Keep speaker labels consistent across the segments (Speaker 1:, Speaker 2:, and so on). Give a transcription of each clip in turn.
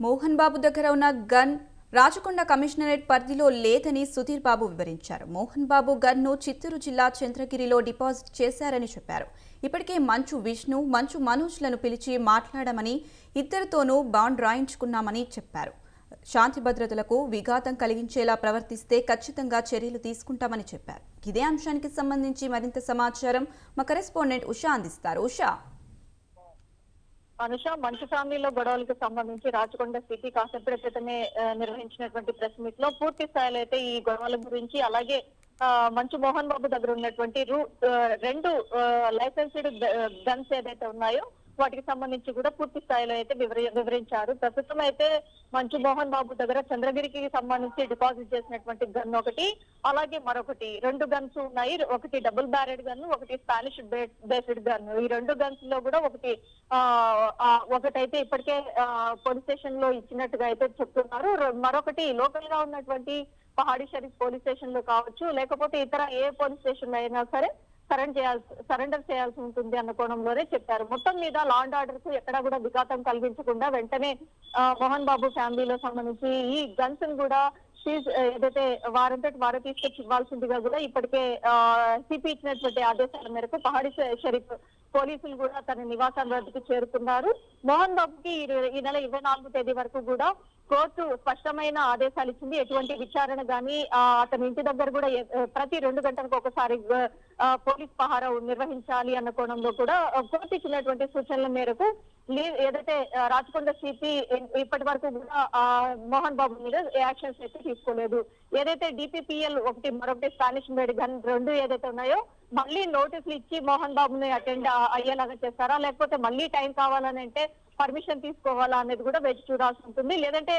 Speaker 1: మోహన్ బాబు దగ్గర ఉన్న gun Rachakonda commissionerate పరిధిలో లేదని సుధీర్ బాబు వివరించారు. మోహన్ బాబు గన్ను చిత్తూరు జిల్లా చంద్రగిరిలో డిపాజిట్ చేశారని చెప్పారు. ఇప్పటికే మంచు విష్ణు మంచు మనోజ్లను పిలిచి మాట్లాడమని ఇద్దరితోనూ బాండ్ రాయించుకున్నామని చెప్పారు. శాంతి భద్రతలకు విఘాతం కలిగించేలా ప్రవర్తిస్తే ఖచ్చితంగా చర్యలు తీసుకుంటామని చెప్పారు. ఇదే అంశానికి సంబంధించి మరింత సమాచారం మా కరెస్పాండెంట్ ఉషా అందిస్తారు. ఉషా!
Speaker 2: అనుష మంచు ఫ్యామిలీలో గొడవలకు సంబంధించి రాచకొండ సిటీ కాసేపటి క్రితమే నిర్వహించినటువంటి ప్రెస్ మీట్లో పూర్తి స్థాయిలో అయితే ఈ గొడవల గురించి అలాగే మంచు మోహన్ బాబు దగ్గర ఉన్నటువంటి ఆ, రెండు లైసెన్స్డ్ గన్స్ ఏదైతే ఉన్నాయో వాటికి సంబంధించి కూడా పూర్తి స్థాయిలో అయితే వివరించారు. ప్రస్తుతం అయితే మంచు మోహన్ బాబు దగ్గర చంద్రగిరికి సంబంధించి డిపాజిట్ చేసినటువంటి గన్ ఒకటి అలాగే మరొకటి. రెండు గన్స్ ఉన్నాయి. ఒకటి డబుల్ బ్యారెడ్ గన్ ఒకటి స్పానిష్ బేస్డ్ గన్. ఈ రెండు గన్స్లో కూడా ఒకటి ఆ ఒకటైతే ఇప్పటికే పోలీస్ స్టేషన్లో ఇచ్చినట్టుగా అయితే చెప్తున్నారు. మరొకటి లోకల్గా ఉన్నటువంటి పహాడీ షరీఫ్ పోలీస్ స్టేషన్లో కావచ్చు లేకపోతే ఇతర ఏ పోలీస్ స్టేషన్లో అయినా సరే సరెండర్ చేయాల్సి సరెండర్ చేయాల్సి ఉంటుంది అన్న కోణంలోనే చెప్పారు. మొత్తం మీద లా అండ్ ఆర్డర్కు ఎక్కడా కూడా విఘాతం కలిగించకుండా వెంటనే మోహన్ బాబు ఫ్యామిలీలో సంబంధించి ఈ గన్స్ కూడా ఏదైతే వారంతటి వారే తీసుకొచ్చి ఇవ్వాల్సిందిగా కూడా ఇప్పటికే సిపి ఇచ్చినటువంటి ఆదేశాల మేరకు పహాడి షరీఫ్ పోలీసులు కూడా తన నివాసాల వద్దకు చేరుకున్నారు. మోహన్ బాబుకి ఈ నెల ఇరవై నాలుగు తేదీ వరకు కూడా కోర్టు స్పష్టమైన ఆదేశాలు ఇచ్చింది. ఎటువంటి విచారణ గాని అతని ఇంటి దగ్గర కూడా ప్రతి రెండు గంటలకు ఒకసారి పోలీస్ పహారా నిర్వహించాలి అన్న కోణంలో కూడా కోర్టు ఇచ్చినటువంటి సూచనల మేరకు లీవ్ ఏదైతే రాచకొండ సిపి ఇప్పటి వరకు కూడా ఆ, మోహన్ బాబు మీద యాక్షన్స్ అయితే తీసుకోలేదు. ఏదైతే డిపిపిఎల్ ఒకటి మరొకటి స్పానిష్ మేడ్ గన్ రెండు ఏదైతే ఉన్నాయో మళ్ళీ నోటీసులు ఇచ్చి మోహన్ బాబుని అటెండ్ అయ్యేలాగా చేస్తారా? లేకపోతే మళ్ళీ టైం కావాలని అంటే పర్మిషన్ తీసుకోవాలా అనేది కూడా వేచి చూడాల్సి ఉంటుంది. లేదంటే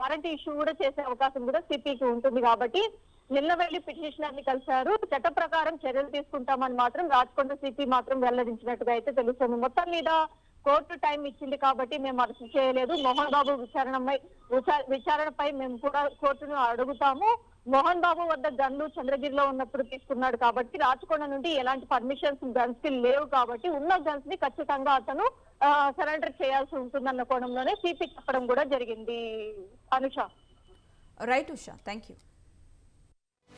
Speaker 2: వారంటీ ఇష్యూ కూడా చేసే అవకాశం కూడా సిపికి ఉంటుంది కాబట్టి నిన్న వెళ్ళి పిటిషనర్ని కలిశారు. చట్ట ప్రకారం చర్యలు తీసుకుంటామని మాత్రం రాచకొండ సిపి మాత్రం వెల్లడించినట్టుగా అయితే తెలుస్తుంది. మొత్తం మీద కోర్టు టైం ఇచ్చింది కాబట్టి మేము అరెస్ట్ చేయలేదు. మోహన్ బాబు విచారణపై విచారణపై మేము కూడా కోర్టును అడుగుతాము. మోహన్ బాబు వద్ద గన్లు చంద్రగిరిలో ఉన్నప్పుడు తీసుకున్నాడు కాబట్టి రాచకొండ నుండి ఎలాంటి పర్మిషన్స్ గన్స్కి లేవు కాబట్టి ఉన్న గన్స్ని ఖచ్చితంగా అతను సరెండర్ చేయాల్సి ఉంటుందన్న కోణంలోనే సిపి చెప్పడం కూడా జరిగింది. Anusha.
Speaker 1: Right Usha thank you